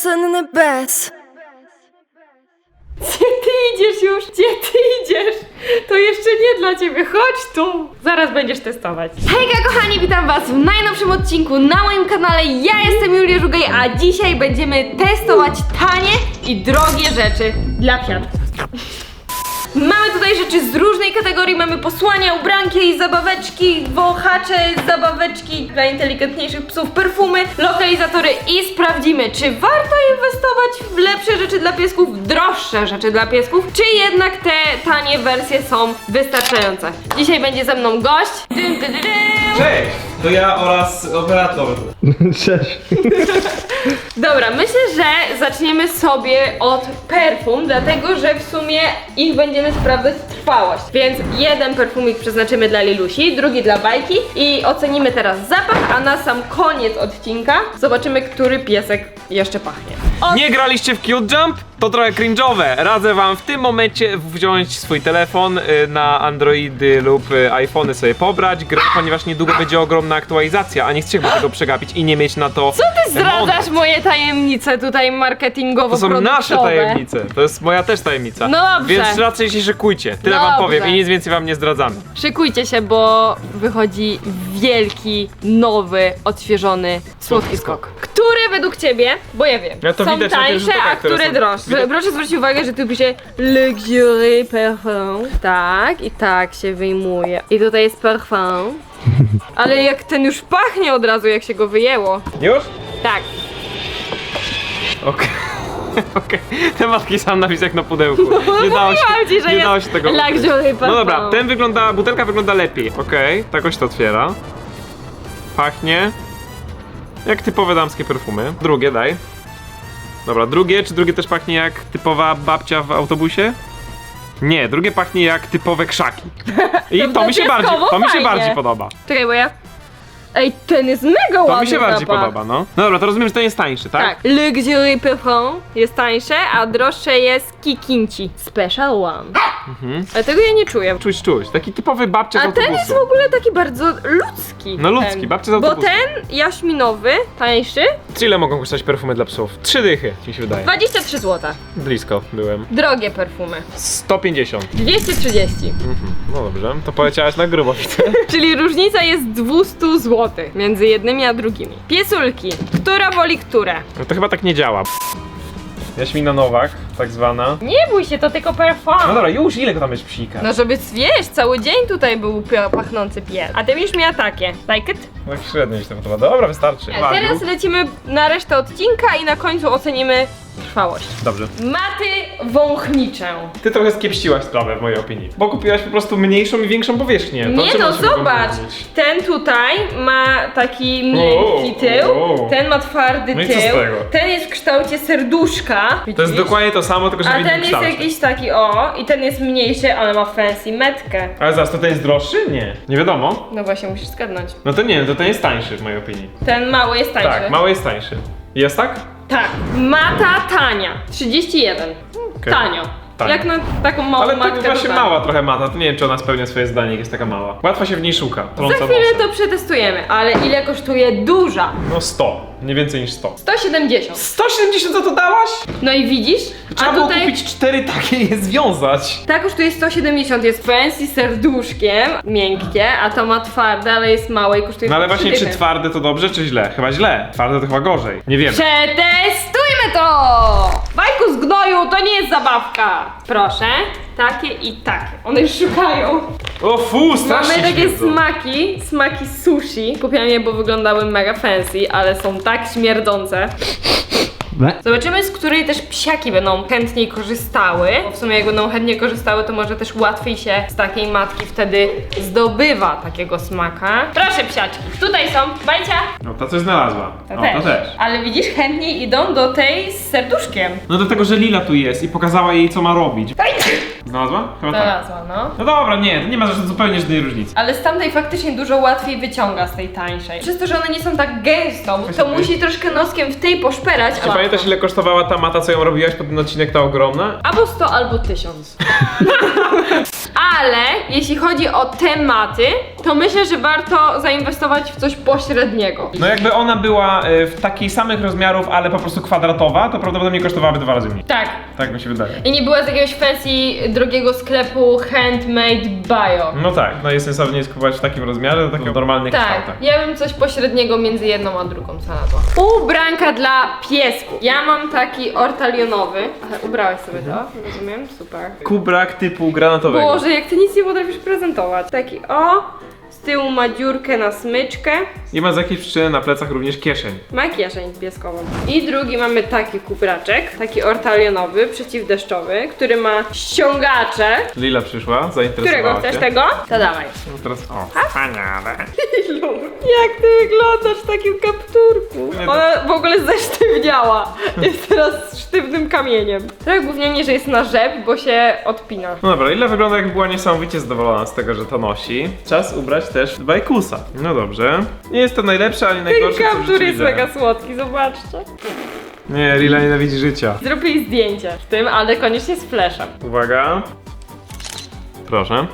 senny bez. Gdzie ty idziesz już? Gdzie ty idziesz? To jeszcze nie dla ciebie, chodź tu! Zaraz będziesz testować. Hejka kochani, witam was w najnowszym odcinku na moim kanale. Ja jestem Julia Żugaj, a dzisiaj będziemy testować tanie i drogie rzeczy dla psiaczków. Mamy tutaj rzeczy z różnej kategorii, mamy posłania, ubranki, zabaweczki, wąchacze, zabaweczki dla inteligentniejszych psów, perfumy, lokalizatory i sprawdzimy, czy warto inwestować w lepsze rzeczy dla piesków, droższe rzeczy dla piesków, czy jednak te tanie wersje są wystarczające. Dzisiaj będzie ze mną gość. Cześć! To ja oraz operator. Cześć. Dobra, myślę, że zaczniemy sobie od perfum, dlatego że w sumie ich będziemy sprawdzać trwałość. Więc jeden perfumik przeznaczymy dla Lilusi, drugi dla bajki i ocenimy teraz zapach, a na sam koniec odcinka zobaczymy, który piesek jeszcze pachnie. O, Nie graliście w Cute Jump? To trochę cringe'owe. Radzę wam w tym momencie wziąć swój telefon y, na Androidy lub y, iPhony sobie pobrać grę, ponieważ niedługo będzie ogromna aktualizacja, a nie chcecie tego przegapić i nie mieć na to Co ty zdradzasz moje tajemnice tutaj marketingowo To są nasze tajemnice. To jest moja też tajemnica. No dobrze. Więc raczej się szykujcie. Tyle wam Dobrze. powiem i nic więcej wam nie zdradzamy. Szykujcie się, bo wychodzi wielki, nowy, odświeżony słodki skok. Który według ciebie, bo ja wiem, Ja to są widać na tańsze, a które które są- droższe. widać- Proszę zwrócić uwagę, że tu pisze Luxury Parfum. Tak, i tak się wyjmuje. I tutaj jest parfum. Ale jak ten już pachnie od razu, jak się go wyjęło. Już? Tak. Okej. Okej. Tematki sam napisał jak na pudełku. Nie dało się, Mówiłam ci, że nie jest dało się tego. Luxury Parfum. No dobra, ten wygląda, butelka wygląda lepiej. Okej, takoś to otwiera. Pachnie. Jak typowe damskie perfumy. Drugie daj. Dobra, drugie, czy drugie też pachnie jak typowa babcia w autobusie? Nie, drugie pachnie jak typowe krzaki. I To to mi się bardziej, to mi się fajnie. bardziej podoba. Czekaj, bo ja... Ej, ten jest mega ładny To mi się bardziej zapach. podoba, no. No dobra, to rozumiem, że ten jest tańszy, tak? Tak. Luxury Parfum jest tańsze, a droższe jest Kikinci Special One. Ale tego ja nie czuję. Czuć, czuć. Taki typowy babcia z A autobusu. ten jest w ogóle taki bardzo ludzki. No ludzki, ten. babcia z Bo autobusu. ten jaśminowy, tańszy, Ile mogą kosztować perfumy dla psów? Trzy dychy, mi się wydaje. 23 zł. Blisko byłem. Drogie perfumy. 150. 230. Mhm. No dobrze, to poleciałaś na grubo, widzę. Czyli różnica jest 200 zł między jednymi a drugimi. Piesulki. Która woli które? No to chyba tak nie działa. Jaśmina Nowak, tak zwana. Nie bój się, to tylko perfum. No dobra, już ile go tam jest psika? No żeby wiesz, cały dzień tutaj był pachnący pies. A ty już miała takie. Like it? Tak średnio mi się to podoba. Dobra, wystarczy. A teraz lecimy na resztę odcinka i na końcu ocenimy trwałość. Dobrze. Maty wąchnicze. Ty trochę skiepściłaś sprawę w mojej opinii. Bo kupiłaś po prostu mniejszą i większą powierzchnię. To Nie no, zobacz! Ten tutaj ma taki miękki tył, wow. ten ma twardy No i co tył, tego? ten jest w kształcie serduszka. To jest widzisz? dokładnie to samo, tylko że w A innym ten jest kształcie. jakiś taki o, i ten jest mniejszy, ale ma fancy metkę. Ale zaraz, to ten jest droższy? Nie. Nie wiadomo. No właśnie, musisz zgadnąć. No to nie, to ten jest tańszy w mojej opinii. Ten mały jest tańszy. Tak, mały jest tańszy. Jest tak? Tak. Mata tania. 31. Okej. Tanio. Tanio. Jak na taką małą Ale matkę to właśnie tanio. mała trochę mata, to nie wiem czy ona spełnia swoje zdanie, jak jest taka mała. Łatwo się w niej szuka. Za trąca chwilę nosem. to przetestujemy, ale ile kosztuje duża? No 100, nie więcej niż 100. 170. 170 za to dałaś? No i widzisz? Trzeba A było tutaj kupić cztery takie i je związać. ta kosztuje 170, jest fancy serduszkiem, miękkie, a to ma twarde, ale jest małe i kosztuje No ale 3 właśnie, czy dychy. twarde to dobrze, czy źle? Chyba źle. Twarde to chyba gorzej. Nie wiem. Przetestujmy to! Bajku z gnoju, to nie jest zabawka. Proszę, takie i takie. One już szukają. O fu, strasznie Mamy takie śmierdzą. smaki, smaki sushi. Kupiłam je, bo wyglądały mega fancy, ale są tak śmierdzące. Zobaczymy, z której też psiaki będą chętniej korzystały. Bo w sumie jak będą chętnie korzystały, to może też łatwiej się z takiej matki wtedy zdobywa takiego smaka. Proszę psiaczki, tutaj są, bajcia. No ta coś znalazła. To, no, też. to też. Ale widzisz, chętniej idą do tej z serduszkiem. No do tego, że Lila tu jest i pokazała jej co ma robić. Znalazła? Chyba tak. Znalazła, no. No dobra, nie, to nie ma żadnej zupełnie żadnej różnicy. Ale z tamtej faktycznie dużo łatwiej wyciąga z tej tańszej. Przez to, że one nie są tak gęsto, bo to musi troszkę noskiem w tej poszperać. Czy pamiętasz ile kosztowała ta mata, co ją robiłaś pod ten odcinek, ta ogromna? Albo 100, albo 1000. Ale jeśli chodzi o tematy, to myślę, że warto zainwestować w coś pośredniego. No jakby ona była y, w takich samych rozmiarów, ale po prostu kwadratowa, to prawdopodobnie kosztowałaby dwa razy mniej. Tak. Tak mi się wydaje. I nie była z jakiegoś fancy, drogiego sklepu Handmade Bio. No tak, no jest sensownie jest kupować w takim rozmiarze, w takich normalnych Tak, kształtach. ja bym coś pośredniego między jedną a drugą znalazła. Ubranka dla piesku. Ja mam taki ortalionowy. Ale ubrałeś sobie to, rozumiem? Super. Kubrak typu granatowego. Boże, jak ty nic nie potrafisz prezentować. Taki o, z tyłu ma dziurkę na smyczkę. I ma z jakiejś przyczyny na plecach również kieszeń. Ma kieszeń pieskową. I drugi mamy taki kubraczek, taki ortalionowy, przeciwdeszczowy, który ma ściągacze. Lila przyszła, zainteresowała Którego chcesz się. tego? To dawaj. No teraz, o, wspaniale. Jak ty wyglądasz w takim kapturku? Ona w ogóle zesztywniała. Jest teraz sztywnym kamieniem. Trochę gównianie, że jest na rzep, bo się odpina. No dobra, Lila wygląda jak była niesamowicie zadowolona z tego, że to nosi. Czas ubrać też bajkusa. No dobrze. Nie jest to najlepsze, ani Ten najgorsze, co w kaptur życiu jest widziałem. mega słodki, zobaczcie. Nie, Lila nienawidzi życia. Zrób jej zdjęcie w tym, ale koniecznie z fleszem. Uwaga. Proszę.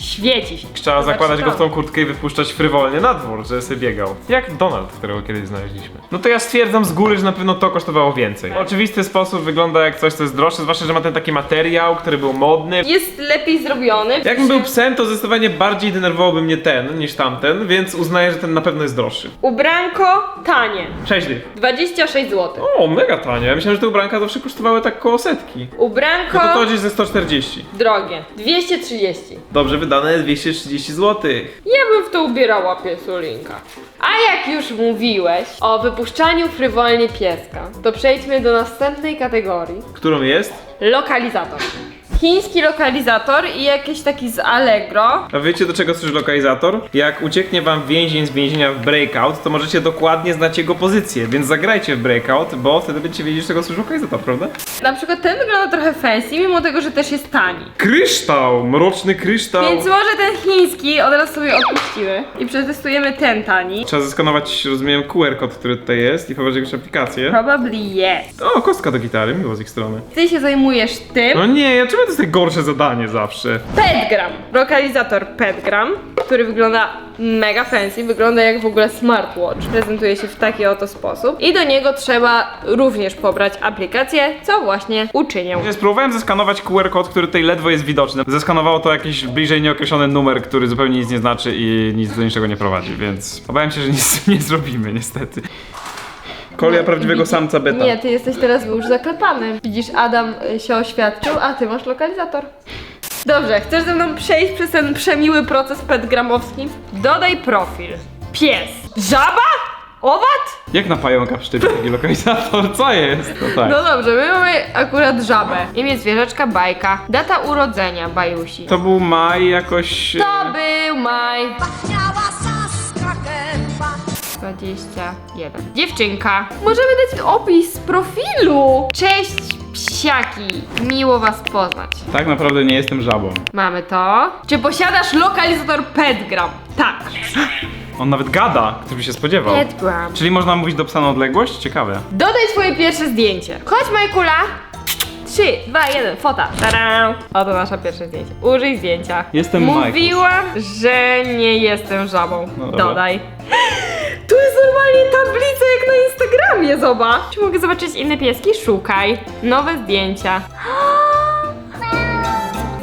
Świeci się. Trzeba zakładać go w tą kurtkę i wypuszczać frywolnie na dwór, żeby sobie biegał. Jak Donald, którego kiedyś znaleźliśmy. No to ja stwierdzam z góry, że na pewno to kosztowało więcej. W oczywisty sposób wygląda jak coś, co jest droższe, zwłaszcza, że ma ten taki materiał, który był modny. Jest lepiej zrobiony. Jakbym był psem, to zdecydowanie bardziej denerwowałby mnie ten niż tamten, więc uznaję, że ten na pewno jest droższy. Ubranko tanie. 6 dych. 26 zł. O, mega tanie. Ja myślałem, że te ubranka zawsze kosztowały tak koło setki. Ubranko No to to gdzieś ze 140. drogie. 230. Dobrze wydane 230 zł. Ja bym w to ubierała piesulinka. A jak już mówiłeś o wypuszczaniu frywolnie pieska, to przejdźmy do następnej kategorii. Którą jest? Lokalizator. Chiński lokalizator i jakiś taki z Allegro. A wiecie do czego służy lokalizator? Jak ucieknie wam więzień z więzienia w breakout, to możecie dokładnie znać jego pozycję, więc zagrajcie w breakout, bo wtedy będziecie wiedzieć, czego służy lokalizator, prawda? Na przykład ten wygląda trochę fancy, mimo tego, że też jest tani. Kryształ! Mroczny kryształ! Więc może ten chiński od razu sobie odpuścimy i przetestujemy ten tani. Trzeba zeskanować, rozumiem, QR kod, który tutaj jest i pobrać jakąś aplikację. Probably yes. O, kostka do gitary, miło z ich strony. Ty się zajmujesz tym. No nie, ja czemu to jest najgorsze zadanie zawsze? Petgram. Lokalizator Petgram, który wygląda mega fancy, wygląda jak w ogóle smartwatch. Prezentuje się w taki oto sposób. I do niego trzeba również pobrać aplikację, co właśnie uczynię. Ja spróbowałem zeskanować QR kod, który tutaj ledwo jest widoczny. Zeskanowało to jakiś bliżej nieokreślony numer, który zupełnie nic nie znaczy i nic do niczego nie prowadzi, więc obawiam się, że nic nie zrobimy niestety. Kolia prawdziwego Widzi- samca beta. Nie, ty jesteś teraz już zaklepany. Widzisz, Adam y, się oświadczył, a ty masz lokalizator. Dobrze, chcesz ze mną przejść przez ten przemiły proces petgramowski? Dodaj profil. Pies. Żaba? Owad? Jak na pająka przyczepi taki lokalizator? Co jest? No tak. No dobrze, my mamy akurat żabę. Imię zwierzaczka Bajka. Data urodzenia Bajusi. To był maj jakoś... e, To był maj 21. Dziewczynka. Możemy dać opis profilu. Cześć, psiaki. Miło was poznać. Tak naprawdę nie jestem żabą. Mamy to. Czy posiadasz lokalizator Petgram? Tak. On nawet gada, kto by się spodziewał. Petgram. Czyli można mówić do psa na odległość? Ciekawe. Dodaj swoje pierwsze zdjęcie. Chodź, Majkula. 3, 2, 1, fota. Tada! Oto nasze pierwsze zdjęcie. Użyj zdjęcia. Jestem Mówiłam, że nie jestem żabą. No dobra. Dodaj. Tu jest normalnie tablica jak na Instagramie, zobacz. Czy mogę zobaczyć inne pieski? Szukaj. Nowe zdjęcia.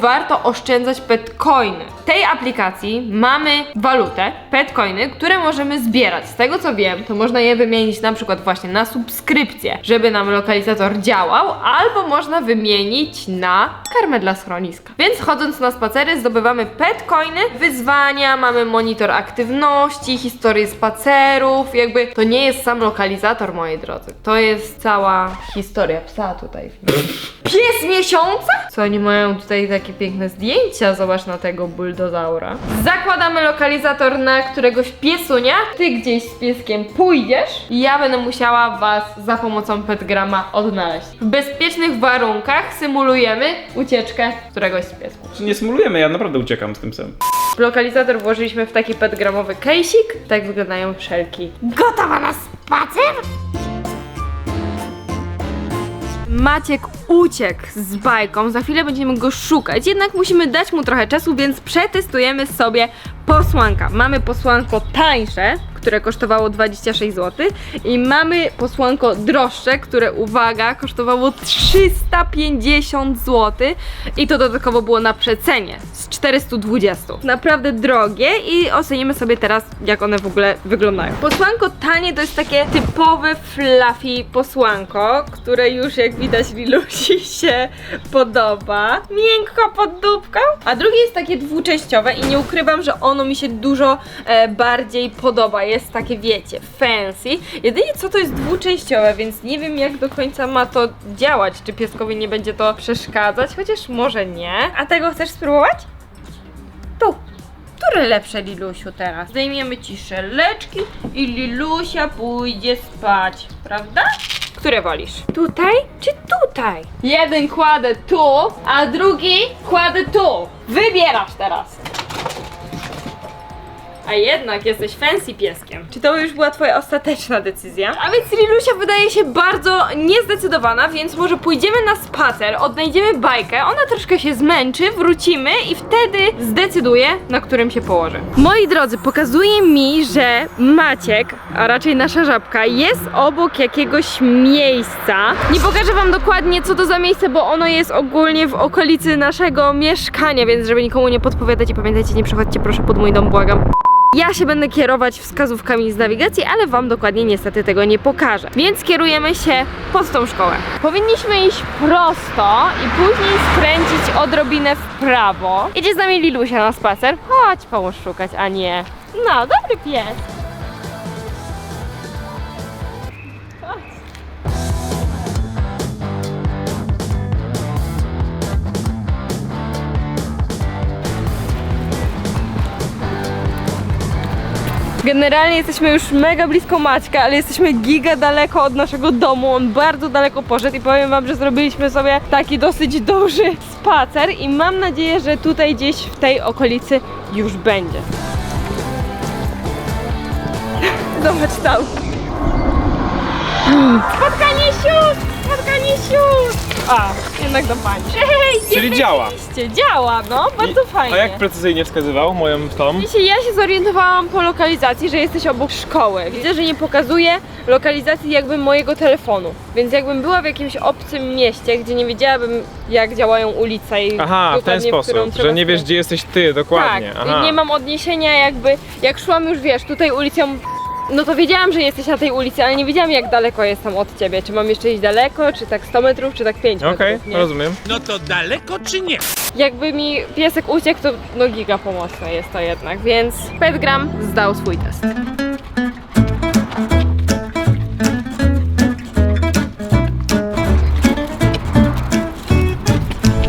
Warto oszczędzać petcoiny. W tej aplikacji mamy walutę, petcoiny, które możemy zbierać. Z tego co wiem, to można je wymienić na przykład właśnie na subskrypcję, żeby nam lokalizator działał, albo można wymienić na karmę dla schroniska. Więc chodząc na spacery zdobywamy petcoiny, wyzwania, mamy monitor aktywności, historię spacerów, jakby to nie jest sam lokalizator, moi drodzy. To jest cała historia psa tutaj. Pies miesiąca? Co oni mają tutaj takie piękne zdjęcia? Zobacz na tego bulldozaura. Zakładamy lokalizator na któregoś piesunia. Ty gdzieś z pieskiem pójdziesz i ja będę musiała was za pomocą petgrama odnaleźć. W bezpiecznych warunkach symulujemy ucieczkę któregoś z piesków. Nie symulujemy, ja naprawdę uciekam z tym psem. Lokalizator włożyliśmy w taki petgramowy kejsik. Tak wyglądają szelki. Gotowa na spacer? Maciek uciekł z bajką, za chwilę będziemy go szukać, jednak musimy dać mu trochę czasu, więc przetestujemy sobie Posłanka. Mamy posłanko tańsze, które kosztowało 26 zł i mamy posłanko droższe, które uwaga, kosztowało 350 zł i to dodatkowo było na przecenie z 420. Naprawdę drogie i ocenimy sobie teraz jak one w ogóle wyglądają. Posłanko tanie to jest takie typowe fluffy posłanko, które już jak widać Lilusi się podoba. Miękko pod dupką. A drugie jest takie dwuczęściowe i nie ukrywam, że ono mi się dużo e, bardziej podoba. Takie, wiecie, fancy. Jedynie co to jest dwuczęściowe, więc nie wiem jak do końca ma to działać. Czy pieskowi nie będzie to przeszkadzać, chociaż może nie. A tego chcesz spróbować? Tu. Które lepsze, Lilusiu, teraz? Zdejmiemy ci szeleczki i Lilusia pójdzie spać, prawda? Które wolisz? Tutaj czy tutaj? Jeden kładę tu, a drugi kładę tu. Wybierasz teraz. A jednak jesteś fancy pieskiem. Czy to już była twoja ostateczna decyzja? A więc Lilusia wydaje się bardzo niezdecydowana, więc może pójdziemy na spacer, odnajdziemy bajkę, ona troszkę się zmęczy, wrócimy i wtedy zdecyduje, na którym się położy. Moi drodzy, pokazuje mi, że Maciek, a raczej nasza żabka, jest obok jakiegoś miejsca. Nie pokażę wam dokładnie, co to za miejsce, bo ono jest ogólnie w okolicy naszego mieszkania, więc żeby nikomu nie podpowiadać i pamiętajcie, nie przychodźcie proszę pod mój dom, błagam. Ja się będę kierować wskazówkami z nawigacji, ale Wam dokładnie niestety tego nie pokażę. Więc kierujemy się pod tą szkołę. Powinniśmy iść prosto i później skręcić odrobinę w prawo. Idzie z nami Lilusia na spacer. Chodź, pomóż szukać, a nie. No, dobry pies. Generalnie jesteśmy już mega blisko Maćka, ale jesteśmy giga daleko od naszego domu. On bardzo daleko poszedł i powiem wam, że zrobiliśmy sobie taki dosyć duży spacer i mam nadzieję, że tutaj gdzieś w tej okolicy już będzie. Zobacz tam. Spotkanie sióstr! Spotkanie sióstr! A, jednak do pani. Hej, Czyli działa. Rzeczywiście, działa, no, bardzo fajnie. A jak precyzyjnie wskazywał moją tą? Dzisiaj ja się zorientowałam po lokalizacji, że jesteś obok szkoły. Widzę, że nie pokazuje lokalizacji jakby mojego telefonu. Więc jakbym była w jakimś obcym mieście, gdzie nie wiedziałabym jak działają ulice i Aha, w ten dokładnie, którą sposób, trzeba że nie wiesz skręcić. gdzie jesteś ty dokładnie. Tak, Aha. i nie mam odniesienia jakby, jak szłam już wiesz, tutaj ulicą no to wiedziałam, że jesteś na tej ulicy, ale nie wiedziałam jak daleko jestem od ciebie. Czy mam jeszcze iść daleko, czy tak 100 metrów, czy tak 5 Okej, metrów, nie? rozumiem. No to daleko czy nie? Jakby mi piesek uciekł, to no giga pomocne jest to jednak, więc Petgram zdał swój test.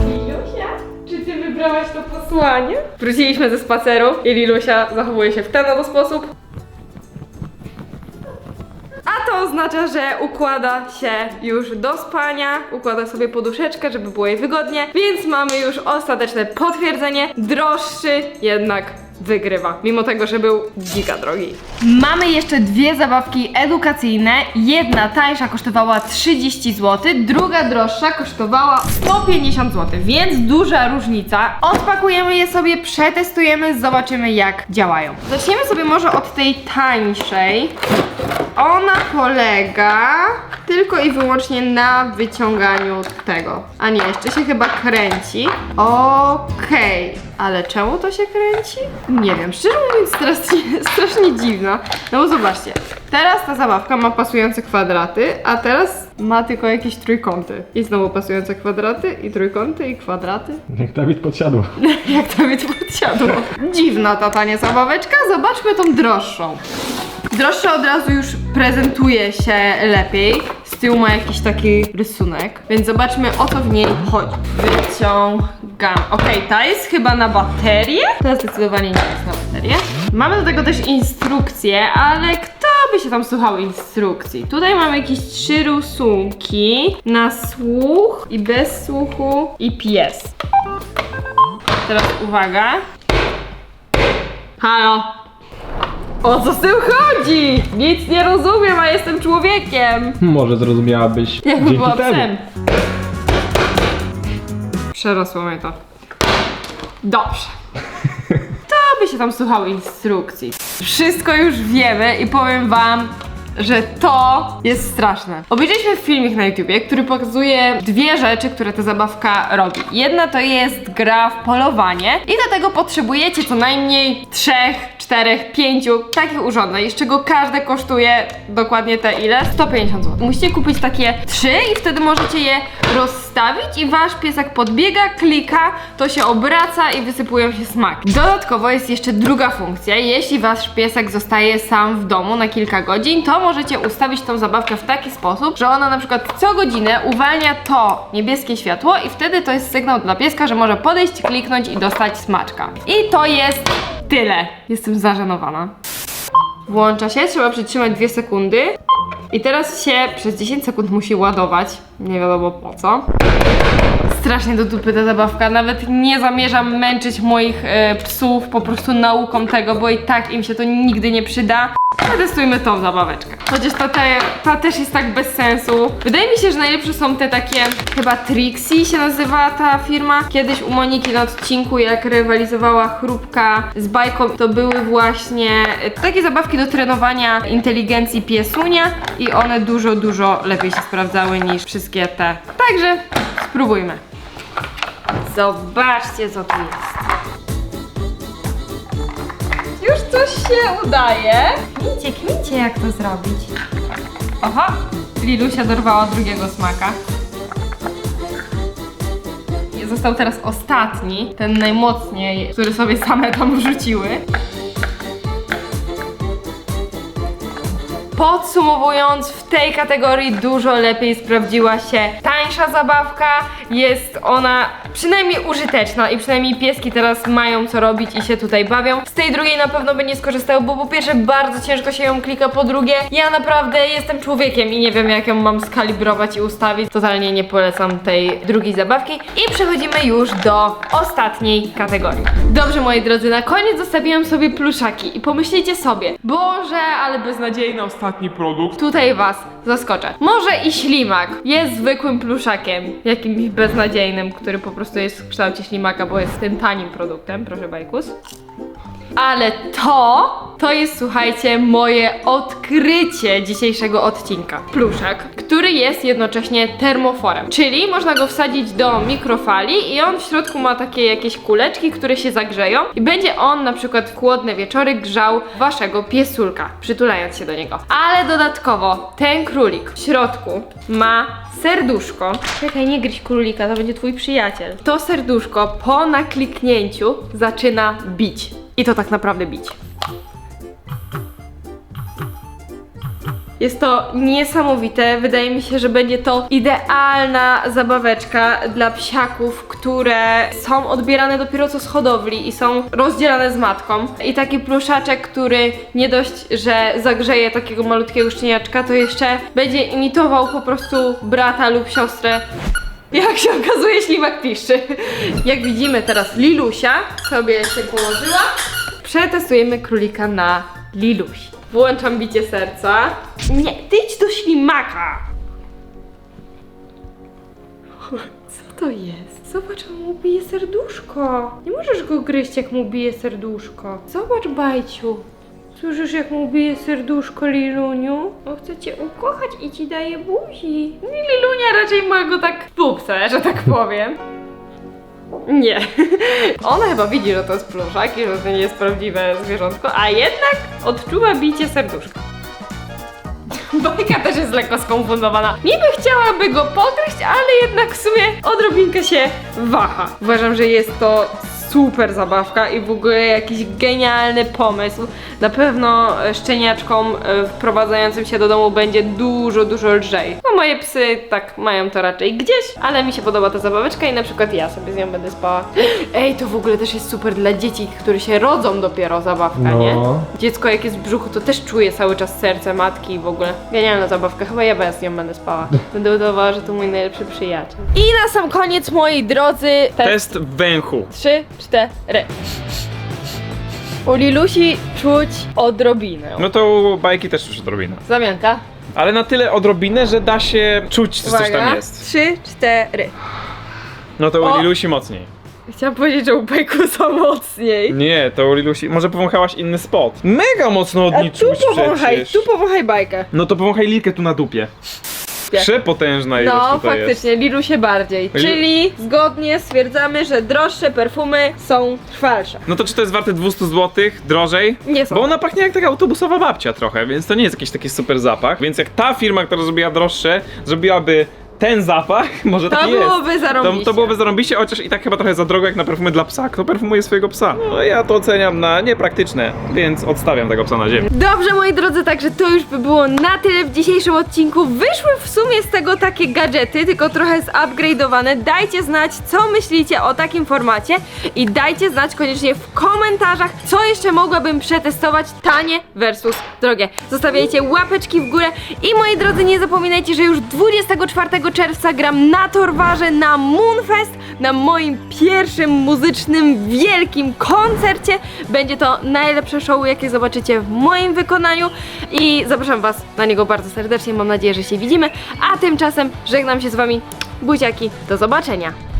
Lilusia, czy ty wybrałaś to posłanie? Wróciliśmy ze spaceru i Lilusia zachowuje się w ten oto sposób. A to oznacza, że układa się już do spania, układa sobie poduszeczkę, żeby było jej wygodnie, więc mamy już ostateczne potwierdzenie. Droższy jednak wygrywa, mimo tego, że był giga drogi. Mamy jeszcze dwie zabawki edukacyjne. Jedna tańsza kosztowała 30 zł, druga droższa kosztowała 150 zł, więc duża różnica. Odpakujemy je sobie, przetestujemy, zobaczymy jak działają. Zaczniemy sobie może od tej tańszej. Ona polega tylko i wyłącznie na wyciąganiu tego. A nie, jeszcze się chyba kręci. Okej, ale czemu to się kręci? Nie wiem, szczerze mówiąc strasznie, strasznie dziwna. No bo zobaczcie, teraz ta zabawka ma pasujące kwadraty, a teraz ma tylko jakieś trójkąty. I znowu pasujące kwadraty i trójkąty i kwadraty. Jak Dawid podsiadł. Jak to mi podsiadło. Dziwna ta tania zabaweczka, zobaczmy tą droższą. Droższa od razu już prezentuje się lepiej. Z tyłu ma jakiś taki rysunek, więc zobaczmy o co w niej chodzi. Wyciągam. Okej, ta jest chyba na baterię? Ta zdecydowanie nie jest na baterię. Mamy do tego też instrukcje, ale kto się tam słuchał instrukcji? Tutaj mamy jakieś trzy rysunki na słuch i bez słuchu i pies. Teraz uwaga. Halo. O co z tym chodzi? Nic nie rozumiem, a jestem człowiekiem. Może zrozumiałabyś Jakby dzięki była temu. psem. Przerosło mnie to. Dobrze. To by się tam słuchały instrukcji? Wszystko już wiemy i powiem wam, że to jest straszne. Obejrzeliśmy filmik na YouTubie, który pokazuje dwie rzeczy, które ta zabawka robi. Jedna to jest gra w polowanie i do tego potrzebujecie co najmniej trzech, czterech, pięciu takich urządzeń, z czego każde kosztuje dokładnie te ile? 150 zł. Musicie kupić takie trzy i wtedy możecie je rozstawić i wasz piesek podbiega, klika, to się obraca i wysypują się smaki. Dodatkowo jest jeszcze druga funkcja. Jeśli wasz piesek zostaje sam w domu na kilka godzin, to możecie ustawić tą zabawkę w taki sposób, że ona na przykład co godzinę uwalnia to niebieskie światło i wtedy to jest sygnał dla pieska, że może podejść, kliknąć i dostać smaczka. I to jest tyle. Jestem zażenowana. Włącza się, trzeba przytrzymać 2 sekundy. I teraz się przez 10 sekund musi ładować. Nie wiadomo po co. Strasznie do dupy ta zabawka. Nawet nie zamierzam męczyć moich e, psów po prostu nauką tego, bo i tak im się to nigdy nie przyda. Przetestujmy tą zabaweczkę. Chociaż ta, te, ta też jest tak bez sensu. Wydaje mi się, że najlepsze są te takie, chyba Trixie się nazywa ta firma. Kiedyś u Moniki na odcinku, jak rywalizowała chrupka z bajką, to były właśnie e, takie zabawki do trenowania inteligencji piesunia i one dużo, dużo lepiej się sprawdzały niż wszystkie te. Także spróbujmy. Zobaczcie, co tu jest. Już coś się udaje. Kmicie, kmicie, jak to zrobić. Oho, Lilusia dorwała drugiego smaka. Został teraz ostatni, ten najmocniej, który sobie same tam wrzuciły. Podsumowując, w tej kategorii dużo lepiej sprawdziła się tańsza zabawka. Jest ona przynajmniej użyteczna i przynajmniej pieski teraz mają co robić i się tutaj bawią. Z tej drugiej na pewno by nie skorzystał, bo po pierwsze bardzo ciężko się ją klika, po drugie ja naprawdę jestem człowiekiem i nie wiem jak ją mam skalibrować i ustawić. Totalnie nie polecam tej drugiej zabawki. I przechodzimy już do ostatniej kategorii. Dobrze moi drodzy, na koniec zostawiłam sobie pluszaki i pomyślicie sobie, Boże, ale beznadziejny ostatni produkt. Tutaj was zaskoczę. Może i ślimak jest zwykłym pluszakiem, jakimś beznadziejnym, który po prostu jest w kształcie ślimaka, bo jest tym tanim produktem, proszę bajkus. Ale to, to jest słuchajcie moje odkrycie dzisiejszego odcinka. Pluszak, który jest jednocześnie termoforem, czyli można go wsadzić do mikrofali i on w środku ma takie jakieś kuleczki, które się zagrzeją i będzie on na przykład w chłodne wieczory grzał waszego piesulka, przytulając się do niego. Ale dodatkowo ten królik w środku ma serduszko. Czekaj, nie gryź królika, to będzie twój przyjaciel. To serduszko po nakliknięciu zaczyna bić. I to tak naprawdę bić. Jest to niesamowite. Wydaje mi się, że będzie to idealna zabaweczka dla psiaków, które są odbierane dopiero co z hodowli i są rozdzielane z matką. I taki pluszaczek, który nie dość, że zagrzeje takiego malutkiego szczeniaczka, to jeszcze będzie imitował po prostu brata lub siostrę. Jak się okazuje, ślimak piszczy. Jak widzimy teraz Lilusia sobie się położyła. Przetestujemy królika na Lilusi. Włączam bicie serca. Nie, ty idź do ślimaka. Co to jest? Zobacz, jak mu bije serduszko. Nie możesz go gryźć, jak mu bije serduszko. Zobacz, Bajciu. Słyszysz, jak mu bije serduszko, Liluniu? On chce cię ukochać i ci daje buzi. I Lilunia raczej ma go tak w pupce, że tak powiem. Nie. Ona chyba widzi, że to jest pluszak i że to nie jest prawdziwe zwierzątko, a jednak odczuwa bicie serduszka. Bajka też jest lekko skonfundowana. Niby chciałaby go podgryźć, ale jednak w sumie odrobinkę się waha. Uważam, że jest to super zabawka i w ogóle jakiś genialny pomysł. Na pewno szczeniaczkom e, wprowadzającym się do domu będzie dużo, dużo lżej. No moje psy tak mają to raczej gdzieś, ale mi się podoba ta zabaweczka i na przykład ja sobie z nią będę spała. Ej, to w ogóle też jest super dla dzieci, które się rodzą dopiero zabawka, No. nie? Dziecko jak jest w brzuchu, to też czuje cały czas serce matki i w ogóle. Genialna zabawka, chyba ja bez nią będę spała. Będę udawała, że to mój najlepszy przyjaciel. I na sam koniec, moi drodzy, test Test węchu. trzy, cztery. U Lilusi czuć odrobinę. No to u bajki też już odrobina. Zamianka. Ale na tyle odrobinę, że da się czuć, że coś tam jest. Trzy, cztery. No to O! u Lilusi mocniej. Chciałam powiedzieć, że u Bajkusa mocniej. Nie, to u Lilusi. Może powąchałaś inny spot. Mega mocno od A niej tu czuć powąchaj, przecież. tu powąchaj bajkę. No to powąchaj Lilkę tu na dupie. Przepotężna ilość No, tutaj faktycznie, Lilusie bardziej. Li- Czyli zgodnie stwierdzamy, że droższe perfumy są trwalsze. No to czy to jest warte 200 zł drożej? Nie są. Bo ona pachnie jak taka autobusowa babcia trochę, więc to nie jest jakiś taki super zapach. Więc jak ta firma, która zrobiła droższe, zrobiłaby ten zapach, może To taki jest. byłoby To, zarąbiście. to byłoby zarąbiście, chociaż i tak chyba trochę za drogo jak na perfumy dla psa. Kto perfumuje swojego psa? No ja to oceniam na niepraktyczne, więc odstawiam tego psa na ziemię. Dobrze, moi drodzy, także to już by było na tyle w dzisiejszym odcinku. Wyszły w sumie z tego takie gadżety, tylko trochę zupgrade'owane. Dajcie znać, co myślicie o takim formacie i dajcie znać koniecznie w komentarzach, co jeszcze mogłabym przetestować tanie versus drogie. Zostawiajcie łapeczki w górę i moi drodzy, nie zapominajcie, że już 24 czerwca gram na Torwarze na Moonfest, na moim pierwszym muzycznym wielkim koncercie. Będzie to najlepsze show, jakie zobaczycie w moim wykonaniu i zapraszam Was na niego bardzo serdecznie. Mam nadzieję, że się widzimy, a tymczasem żegnam się z Wami. Buziaki, do zobaczenia.